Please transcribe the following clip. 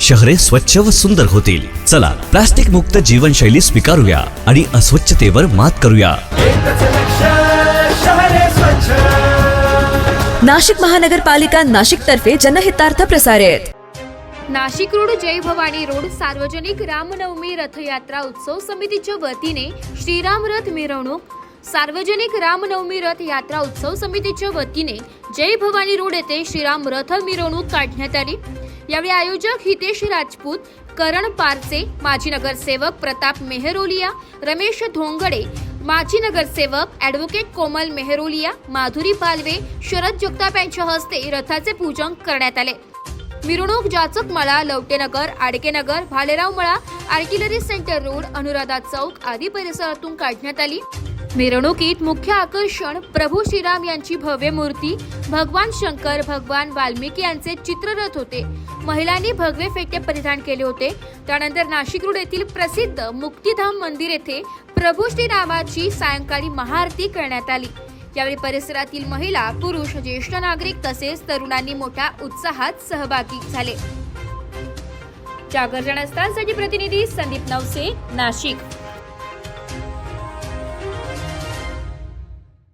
शहरे स्वच्छ व सुंदर होतील. चला प्लास्टिक मुक्त जीवनशैली स्वीकारूया आणि अस्वच्छतेवर मात करूया. नाशिक महानगरपालिका नाशिक तर्फे जनहितार्थ प्रसारित. नाशिक रोड जय भवानी रोड सार्वजनिक रामनवमी रथयात्रा उत्सव समितीच्या वतीने श्रीराम रथ मिरवणूक सार्वजनिक रामनवमी रथ यात्रा उत्सव समितीच्या वतीने जय भवानी रोड येथे श्रीराम रथ मिरवणूक काढण्यात आली. यावेळी आयोजक हितेश राजपूत करण पारचे माजी नगरसेवक प्रताप मेहरोलिया रमेश धोंगडे माजी नगरसेवक ॲडव्होकेट कोमल मेहरोलिया माधुरी पालवे शरद जगताप यांच्या हस्ते रथाचे पूजन करण्यात आले. मिरवणूक जाचक मळा लवटेनगर आडकेनगर भालेराव मळा आर्टिलरी सेंटर रोड अनुराधा चौक आदी परिसरातून काढण्यात आली. मिरवणुकीत मुख्य आकर्षण प्रभू श्रीराम यांची भव्य मूर्ती. भगवान शंकर भगवान वाल्मिकी यांचे चित्ररथ होते. महिलांनी भगवे फेटे परिधान केले होते. त्यानंतर नाशिक रोड येथील प्रसिद्ध मुक्तिधाम मंदिर येथे प्रभू श्रीरामाची सायंकाळी महाआरती करण्यात आली. यावेळी परिसरातील महिला पुरुष ज्येष्ठ नागरिक तसेच तरुणांनी मोठ्या उत्साहात सहभागी झाले. जागर जनस्थानसाठी प्रतिनिधी संदीप नवसे नाशिक.